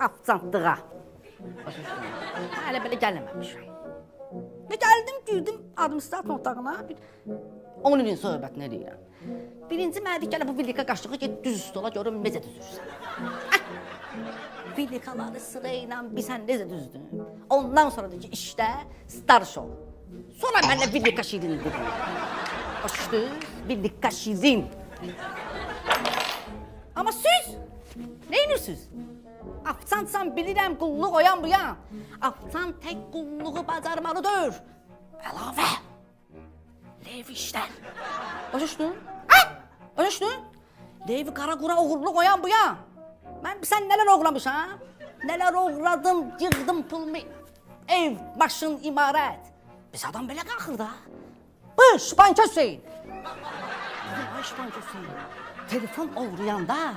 Afçantlığa. Başa düşdün? Hələ belə gəlməmişəm. Və gəldim, girdim administrator otağına. Bir, onun ilin söhbətini eləyirəm. Birinci mənə gələ bu vilika qaşlığı get düz stola görüm necə düzürsən. Vilikaları sırayla bir sən necə düzdün? Ondan sonra deyir ki, işdə star show. Sonra mənə vilika şirin dedi. Düşdün? Vilika şirin. Amma siz neyinirsiniz? Afsansan bilirəm qulluq oyan bu yan. Afsan tək qulluğu bacarmalıdır. Əlavə. Lev işdən. Başa düşdün? Ha? Başa düşdün? Levi qara qura oğurluq oyan bu yan. Mən sən nələr oğlamışam? Nələr oğradım, yığdım pulumu. Ev, maşın, imarət. Biz adam belə qalxır da. Bu şpanka Hüseyin. Ay şpanka Hüseyin. Telefon uğrayanda